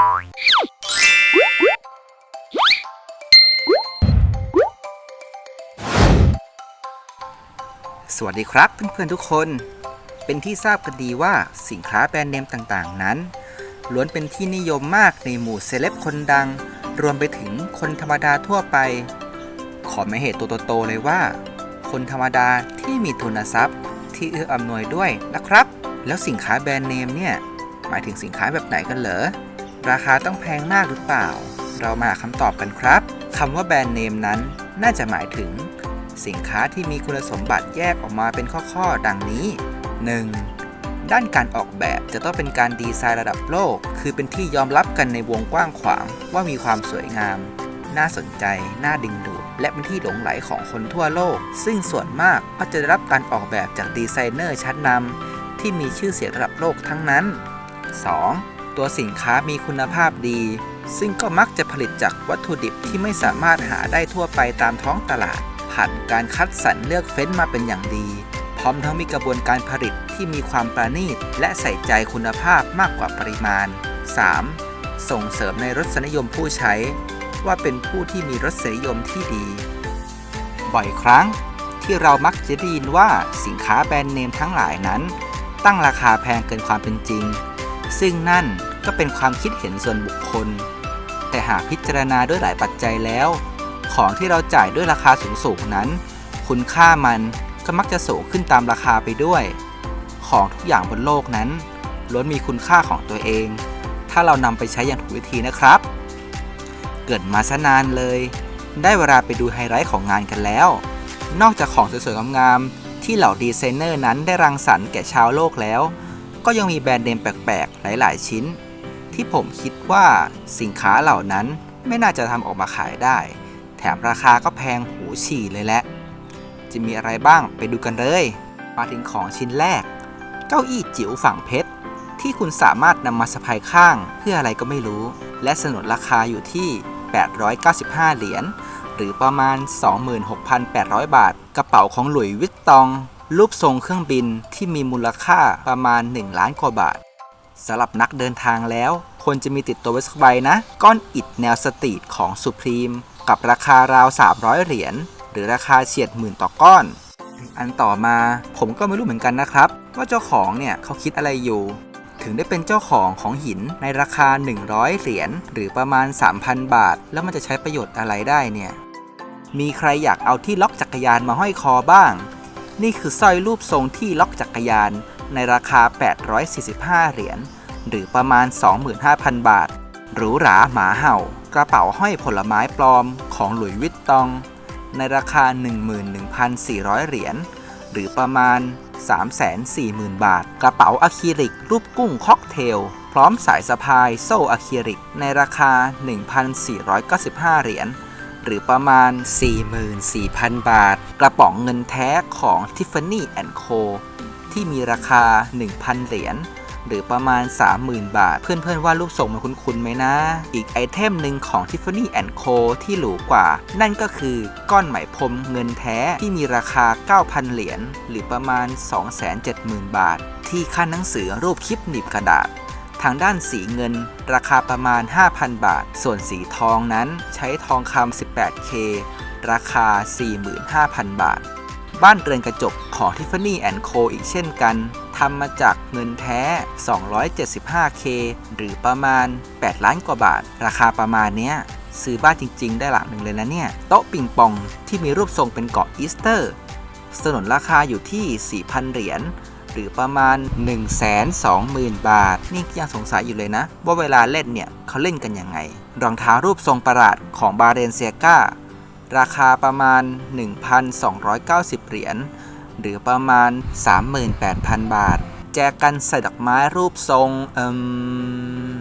สวัสดีครับเพื่อนๆทุกคน เป็นที่ทราบกันดีว่าสินค้าแบรนด์เนมต่างๆ นั้น ล้วนเป็นที่นิยมมากในหมู่เซเลบคนดัง รวมไปถึงคนธรรมดาทั่วไป ขอไม่เหตุตัวโตๆเลยว่า คนธรรมดาที่มีทุนทรัพย์ ที่เอื้ออำนวยด้วยนะครับ แล้วสินค้าแบรนด์เนมเนี่ย หมายถึงสินค้าแบบไหนกันเหรอ ราคาต้องแพงมากหรือเปล่า เรามาหาคำตอบกันครับคำว่าแบรนด์เนมนั้นน่าจะหมายถึง สินค้าที่มีคุณสมบัติแยกออกมาเป็นข้อๆ ดังนี้ 1. ด้านการออกแบบจะต้องเป็นการดีไซน์ระดับโลก คือเป็นที่ยอมรับกันในวงกว้างขวางว่ามีความสวยงาม น่าสนใจ น่าดึงดูด และเป็นที่หลงไหลของคนทั่วโลก ซึ่งส่วนมากก็จะได้รับการออกแบบจากดีไซเนอร์ชั้นนำที่มีชื่อเสียงระดับโลกทั้งนั้น 2. ตัวสินค้ามีคุณภาพดี ซึ่งก็มักจะผลิตจากวัตถุดิบที่ไม่สามารถหาได้ทั่วไปตามท้องตลาด ผ่านการคัดสรรเลือกเฟ้นมาเป็นอย่างดี พร้อมทั้งมีกระบวนการผลิตที่มีความประณีต และใส่ใจคุณภาพมากกว่าปริมาณ 3. ส่งเสริมในรสนิยมผู้ใช้ ว่าเป็นผู้ที่มีรสนิยมที่ดี บ่อยครั้งที่เรามักจะได้ยินว่าสินค้าแบรนด์เนมทั้งหลายนั้น ตั้งราคาแพงเกินความเป็นจริง ซึ่งนั่นก็เป็นความคิดเห็นส่วนบุคคล แต่หากพิจารณาด้วยหลายปัจจัยแล้ว ของที่เราจ่ายด้วยราคาสูงๆนั้น คุณค่ามันก็มักจะสูงขึ้นตามราคาไปด้วย ของทุกอย่างบนโลกนั้นล้วนมีคุณค่าของตัวเอง ถ้าเรานำไปใช้อย่างถูกวิธีนะครับ เกิดมาซะนานเลย ได้เวลาไปดูไฮไลท์ของงานกันแล้ว นอกจากของสวยๆงามๆที่เหล่าดีไซเนอร์นั้นได้รังสรรค์แก่ชาวโลกแล้ว ก็ยังมีแบรนด์เนมแปลกๆ หลาย ๆ ชิ้น ที่ผมคิดว่าสินค้าเหล่านั้นไม่น่าจะทำออกมาขายได้ แถมราคาก็แพงหูฉี่เลยแหละ จะมีอะไรบ้างไปดูกันเลย มาถึงของชิ้นแรก เก้าอี้จิ๋วฝั่งเพชร ที่คุณสามารถนำมาสะพายข้างเพื่ออะไรก็ไม่รู้ และสนนราคาอยู่ที่ 895 เหรียญหรือประมาณ 26,800 บาท กระเป๋าของหลุยส์วิตตอง รูปทรงเครื่องบินที่มีมูลค่าประมาณ 1 ล้านกว่าบาทสำหรับนักเดินทางแล้วควรจะมีติดตัวไว้สักใบนะ ก้อนอิฐแนวสตรีทของสุพรีมกับราคาราว 300 เหรียญหรือราคาเฉียดหมื่นต่อก้อน อันต่อมาผมก็ไม่รู้เหมือนกันนะครับ ว่าเจ้าของเนี่ยเขาคิดอะไรอยู่ ถึงได้เป็นเจ้าของของหินในราคา 100 เหรียญหรือประมาณ 3,000 บาท แล้วมันจะใช้ประโยชน์อะไรได้เนี่ยมีใครอยากเอาที่ล็อกจักรยานมาห้อยคอบ้าง นี่คือสร้อยรูปทรงที่ล็อกจักรยาน ในราคา 845 เหรียญ หรือประมาณ 25,000 บาท หรูหราหมาเห่า กระเป๋าห้อยผลไม้ปลอมของหลุยวิตตอง ในราคา 11,400 เหรียญ หรือประมาณ 340,000 บาท กระเป๋าอะคริลิก รูปกุ้งค็อกเทล พร้อมสายสะพายโซ่อะคริลิก ในราคา 1,495 เหรียญ หรือประมาณ 44,000 บาท กระป๋องเงินแท้ของ Tiffany Co ที่มีราคา 1,000 เหรียญหรือประมาณ 30,000 บาท เพื่อนๆว่ารูปทรงมันคุ้นๆไหมนะ อีกไอเทมหนึ่งของ Tiffany Co ที่หรูกว่า นั่นก็คือก้อนไหมพรมเงินแท้ที่มีราคา 9,000 เหรียญหรือประมาณ 270,000 บาท ที่ขั้นหนังสือรูปคลิปหนีบกระดาษ ทางด้านสีเงิน ราคาประมาณ 5,000 บาท ส่วนสีทองนั้นใช้ทองคำ 18K ราคา 45,000 บาท บ้านเรือนกระจกของ Tiffany Co อีกเช่นกันทำมาจากเงินแท้ 275K หรือประมาณ 8 ล้านกว่าบาท ราคาประมาณเนี้ยซื้อบ้านจริง ๆ ได้หลังหนึ่งเลยนะเนี่ย โต๊ะปิงปองที่มีรูปทรงเป็นเกาะอีสเตอร์ สนนราคาอยู่ที่ 4,000 เหรียญ หรือประมาณ 120,000 บาท นี่ยังสงสัยอยู่เลยนะ ว่าเวลาเล่นเนี่ยเขาเล่นกันยังไง รองเท้ารูปทรงประหลาดของบาเรนเซียการาคาประมาณ 1,290 เหรียญหรือประมาณ 38,000 บาท แจกันใส่ดอกไม้รูปทรงเอืม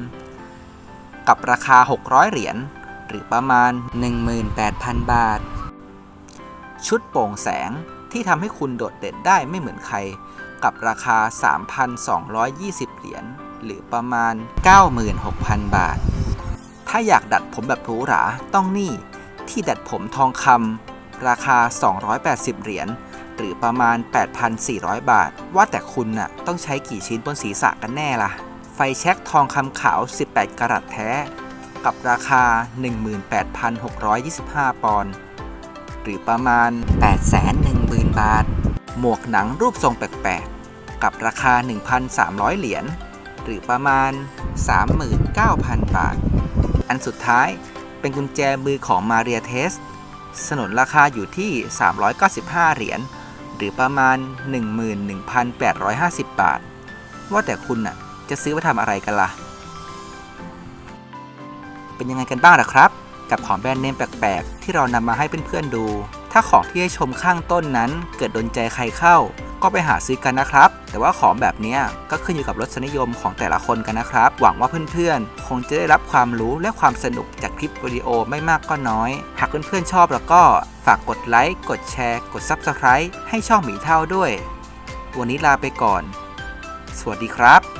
กับราคา 600 เหรียญหรือประมาณ 18,000 บาท ชุดโป่งแสงที่ทำให้คุณโดดเด่นได้ไม่เหมือนใคร กับราคา 3,220 เหรียญหรือประมาณ 96,000 บาท ถ้าอยากดัดผมแบบหรูหราต้องนี่ที่ดัดผมทองคำราคา 280 เหรียญหรือประมาณ 8,400 บาท ว่าแต่คุณน่ะต้องใช้กี่ชิ้นบนศีรษะกันแน่ล่ะ ไฟแช็กทองคำขาว 18 กรัตแท้ กับราคา 18,625 ปอนด์หรือประมาณ 810,000 บาท หมวกหนังรูปทรงแปลกๆ กับราคา 1,300 เหรียญ หรือประมาณ 39,000 บาท อันสุดท้ายเป็นกุญแจมือของมาเรียเทส สนนราคาอยู่ที่ 395 เหรียญ หรือประมาณ 11,850 บาท ว่าแต่คุณน่ะจะซื้อมาทำอะไรกันล่ะ เป็นยังไงกันบ้างล่ะครับ กับของแบรนด์เนมแปลกๆ ที่เรานำมาให้เพื่อนๆดู ถ้าของที่ให้ชมข้างต้นนั้น เกิดโดนใจใครเข้า ก็ไปหาซื้อกันนะครับ แต่ว่าของแบบนี้ก็ขึ้นอยู่กับรสนิยมของแต่ละคนกันนะครับ หวังว่าเพื่อนๆ คงจะได้รับความรู้และความสนุกจากคลิปวิดีโอไม่มากก็น้อย หากเพื่อนๆชอบแล้วก็ฝากกดไลค์กดแชร์ กด Subscribe ให้ช่องหมีเท่าด้วย วันนี้ลาไปก่อน สวัสดีครับ